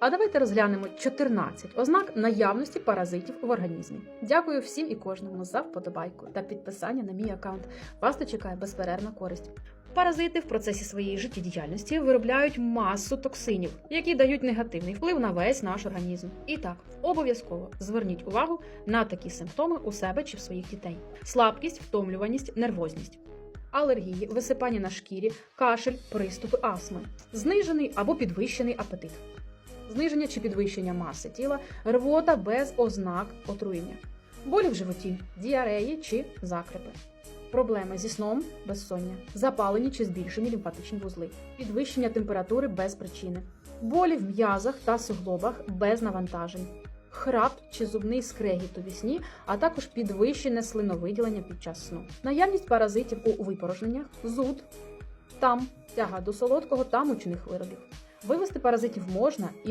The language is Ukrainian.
А давайте розглянемо 14 ознак наявності паразитів в організмі. Дякую всім і кожному за вподобайку та підписання на мій аккаунт. Вас то чекає безперервна користь. Паразити в процесі своєї життєдіяльності виробляють масу токсинів, які дають негативний вплив на весь наш організм. І так, обов'язково зверніть увагу на такі симптоми у себе чи в своїх дітей: слабкість, втомлюваність, нервозність. Алергії, висипання на шкірі, кашель, приступи астми, знижений або підвищений апетит, зниження чи підвищення маси тіла, рвота без ознак отруєння, болі в животі, діареї чи закрепи, проблеми зі сном, безсоння, запалені чи збільшені лімфатичні вузли, підвищення температури без причини, болі в м'язах та суглобах без навантажень. Храп чи зубний скрегіт у вісні, а також підвищене слиновиділення під час сну. Наявність паразитів у випорожненнях, зуд, там, тяга до солодкого та мучних виробів. Вивести паразитів можна і